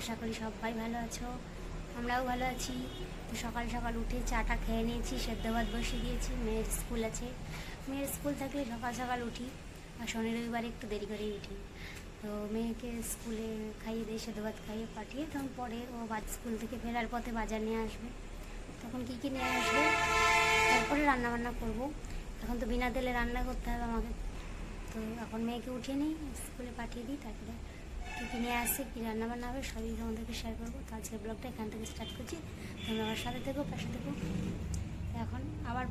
আশা করি সবাই ভালো আছো। আমরাও ভালো আছি। তো সকাল সকাল উঠে চাটা খেয়ে নিয়েছি, সেদ্ধ ভাত বসিয়ে দিয়েছি, মেয়ের স্কুল আছে। মেয়ের স্কুল থাকলে সকাল সকাল উঠি, আর শনি রবিবারে একটু দেরি করেই উঠি। তো মেয়েকে স্কুলে খাইয়ে দিয়ে সেদ্ধ ভাত খাইয়ে পাঠিয়ে তখন পরে ও বাদ স্কুল থেকে ফেরার পথে বাজার নিয়ে আসবে। তখন কী কী নিয়ে আসবে? তারপরে রান্না বান্না করব। এখন তো বিনা তেলে রান্না করতে হবে আমাকে। তো এখন মেয়েকে উঠিয়ে নিই, স্কুলে পাঠিয়ে দিই, তারপরে কী কী নিয়ে আসছে, কী রান্না বান্না হবে সবই তোমাদেরকে শেয়ার করব। তো আজকের ব্লগটা এখান থেকে স্টার্ট করছি। তোমরা আমার সাথে থেকো, পাশে থেকো। এখন আবার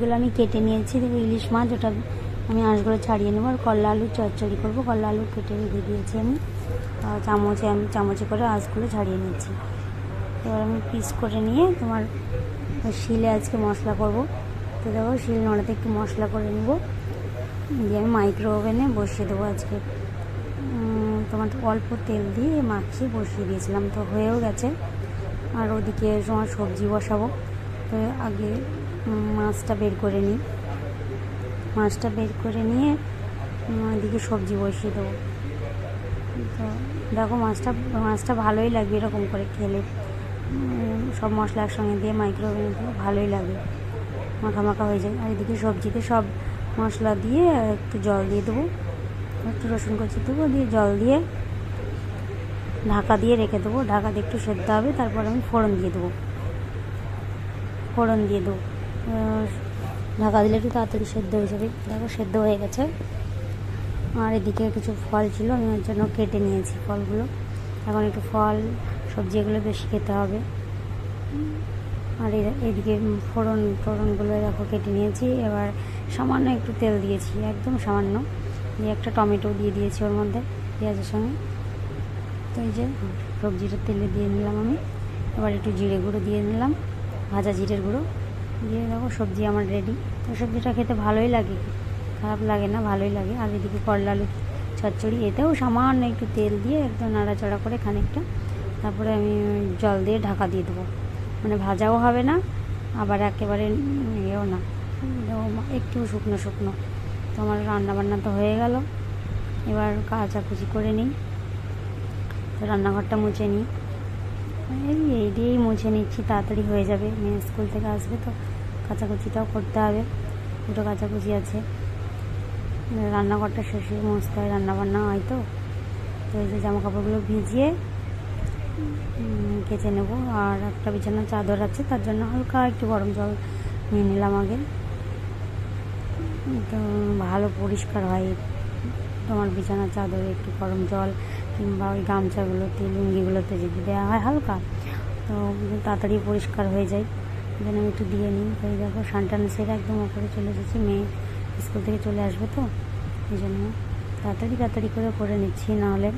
যেগুলো আমি কেটে নিয়েছি ইলিশ মাছ ওটা আমি আঁশগুলো ছাড়িয়ে নেব, আর করলা আলু চচ্চড়ি করব করলা আলু কেটে রেখে দিয়েছি আমি চামচে আমি চামচে করে আঁশগুলো ছাড়িয়ে নিচ্ছি। এবার আমি পিস করে নিয়ে তোমার শিলে আজকে মশলা করব। তো দেখো শিল নোড়াতে একটু মশলা করে নেব, দিয়ে আমি মাইক্রো ওভেনে বসিয়ে দেবো আজকে। তোমার অল্প তেল দিয়ে মাখিয়ে বসিয়ে দিয়েছিলাম, তো হয়েও গেছে। আর ওদিকে তোমার সবজি বসাবো, তো আগে মাছটা বের করে নিই। মাছটা বের করে নিয়ে ওইদিকে সবজি বসিয়ে দেবো। তো দেখো মাছটা মাছটা ভালোই লাগবে এরকম করে খেলে। সব মশলা একসঙ্গে দিয়ে মাইক্রোওভেনে দিয়ে ভালোই লাগে। মাখা হয়ে যায়। আর এদিকে সবজিতে সব মশলা দিয়ে একটু জল দিয়ে দেবো। একটু রসুন কচি দেবো, দিয়ে জল দিয়ে ঢাকা দিয়ে রেখে দেবো। ঢাকা দিয়ে একটু সেদ্ধ হবে, তারপর আমি ফোড়ন দিয়ে দেবো। ফোড়ন দিয়ে দেবো। ঢাকা দিলে একটু তাড়াতাড়ি সেদ্ধ হয়ে যাবে। দেখো, সেদ্ধ হয়ে গেছে। আর এদিকে কিছু ফল ছিল, আমি ওর জন্য কেটে নিয়েছি ফলগুলো। এখন একটু ফল, সবজি এগুলো বেশি খেতে হবে। আর এদিকে ফোড়ন ফোড়নগুলো দেখো কেটে নিয়েছি। এবার সামান্য একটু তেল দিয়েছি, একদম সামান্য। দিয়ে একটা টমেটো দিয়ে দিয়েছি ওর মধ্যে, পেঁয়াজের সঙ্গে। তো এই যে সবজিটা তেলে দিয়ে নিলাম আমি। এবার একটু জিরে গুঁড়ো দিয়ে নিলাম, ভাজা জিরের গুঁড়ো। দিয়ে দেখো সবজি আমার রেডি তো সবজিটা খেতে ভালোই লাগে। খারাপ লাগে না, ভালোই লাগে। আর এদিকে করলা আলু চচ্চড়ি এতেও সামান্য একটু তেল দিয়ে একদম নাড়াচাড়া করে খানিকটা। তারপরে আমি জল দিয়ে ঢাকা দিয়ে দেবো। মানে ভাজাও হবে না, আবার একেবারে ইয়েও না। একটু শুকনো শুকনো। তো আমার রান্না বান্না তো হয়ে গেল। এবার কাচাকুচি করে নিই। তো রান্নাঘরটা মুছে নিই। এই এই দিয়েই মুছে নিচ্ছি। তাড়াতাড়ি হয়ে যাবে। মেয়ে স্কুল থেকে আসবে তো। কাচাকুচিটাও করতে হবে। দুটো কাচাকুচি আছে। রান্নাঘরটা শেষে মস্ত হয় রান্নাবান্না হয় তো। তো এই যে জামা কাপড়গুলো ভিজিয়ে কেচে নেব। আর একটা বিছানার চাদর আছে, তার জন্য হালকা একটু গরম জল নিয়ে নিলাম আগে। তো ভালো পরিষ্কার হয়। তোমার বিছানার চাদরে একটু গরম জল কিংবা ওই গামছাগুলোতে, লুঙ্গিগুলোতে যদি দেওয়া হয় হালকা, তো তাড়াতাড়ি পরিষ্কার হয়ে যায়। জন্য আমি একটু দিয়ে নিই। তো এই দেখো সানটান সেরে একদম ওপরে চলে এসেছি, মেয়ে স্কুল থেকে চলে আসবে তো? এই জন্য তাড়াতাড়ি তাড়াতাড়ি করে করে নিচ্ছি, নাহলে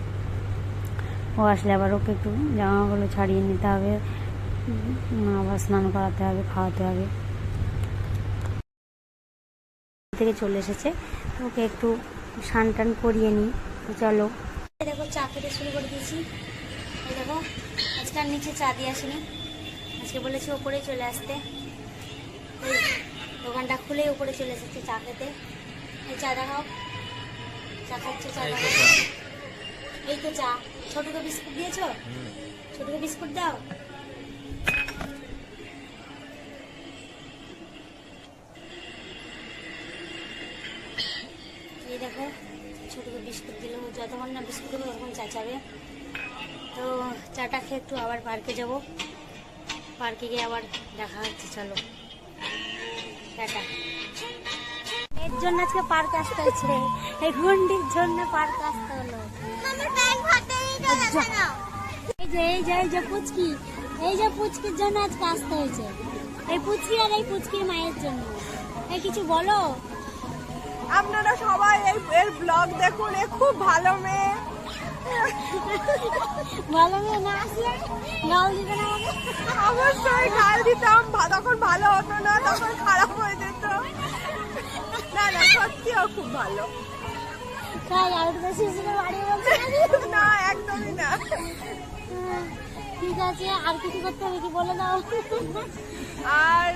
ও আসলে আবার ওকে একটু জামাগুলো ছাড়িয়ে নিতে হবে আবার স্নান করাতে হবে, খাওয়াতে হবে। থেকে চলে এসেছে ওকে একটু স্নান টান করিয়ে নিই চলো। দেখো, চা খেতে শুরু করে দিয়েছি। দেখো, আজকে আর নিচে চা দিয়ে আসিনি। আজকে বলেছি ওপরে চলে আসতে। দোকানটা খুলেই ওপরে চলে এসেছে চা খেতে। এই চা দেখাও। চা খাচ্ছে চা এই তো চা। ছোটকে বিস্কুট দিয়েছ? ছোটকে বিস্কুট দাও। এই দেখো ছোটকে বিস্কুট দিল। যতক্ষণ না বিস্কুট দেবো ততক্ষণ চা চাবে। তো চাটা খেয়ে একটু আবার পার্কে যাব। পার্কে গিয়ে আবার দেখা হচ্ছে চলো। টাটা। এর জন্য আজকে পার্ক আসতে হচ্ছে। এই ঘন্টির জন্য পার্ক আসতে হলো। এই যে এই যে এই যে পুচকি। এই যে পুচকির জন্য আজকে আসতে হয়েছে। এই পুচকি আর এই পুচকির মায়ের জন্য। এই কিছু বলো? আপনারা সবাই এই এর ব্লগ দেখুন। এ খুব ভালো মেয়ে। ভালো মেয়ে না আসলে? গাল দিবে না দিতাম তখন ভালো হতো না তখন খারাপ হয়ে যেত। না না সত্যিও খুব ভালো। না একদমই না। ঠিক আছে আর কিছু করতে হবে কি বলে দাও? আর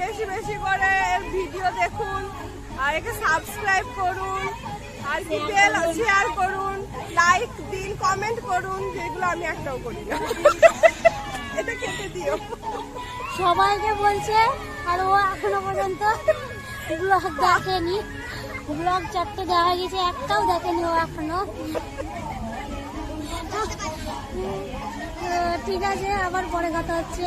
বেশি বেশি করে ভিডিও দেখুন আর একে সাবস্ক্রাইব করুন আর বেল শেয়ার করুন। লাইক দিন কমেন্ট করুন যেগুলো আমি একটাও করি না এটা কেটে দিও। সবাইকে বলছে আর ও এখনও পর্যন্ত ব্লগ দেখেনি। ব্লগ চারটে দেখা গেছে একটাও দেখেনি ও এখনও। ঠিক আছে আবার পরে কথা হচ্ছে।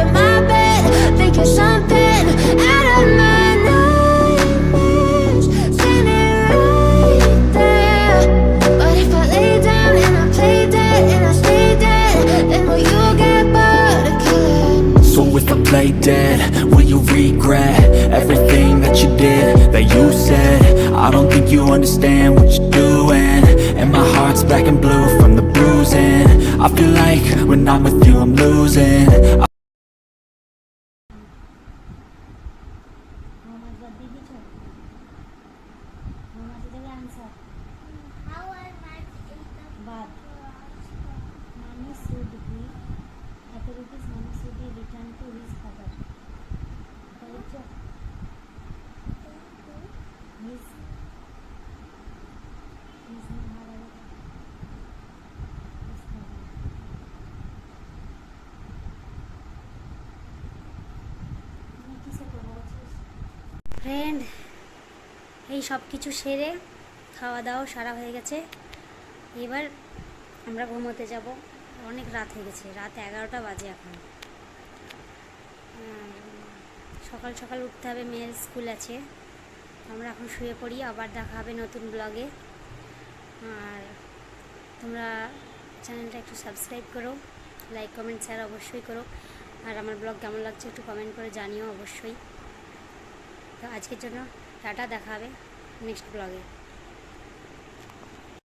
lay dead. Will you regret everything that you did, that you said? I don't think you understand what you're doing. And my heart's black and blue from the bruising. I feel like when I'm with you I'm losing. I Minus returned to his father. His his বলছিস friend এই সব কিছু সেরে খাওয়া দাওয়া সারা হয়ে গেছে। এবার আমরা ঘুমোতে যাব। অনেক রাত হয়ে গেছে। রাত এগারোটা বাজে এখন। সকাল সকাল উঠতে হবে, মেয়ের স্কুল আছে। আমরা এখন শুয়ে পড়ি, আবার দেখা হবে নতুন ব্লগে। আর তোমরা চ্যানেলটা একটু সাবস্ক্রাইব করো, লাইক, কমেন্ট, শেয়ার অবশ্যই করো। আর আমার ব্লগ কেমন লাগছে একটু কমেন্ট করে জানিও অবশ্যই। তো আজকের জন্য টাটা, দেখা হবে নেক্সট ব্লগে।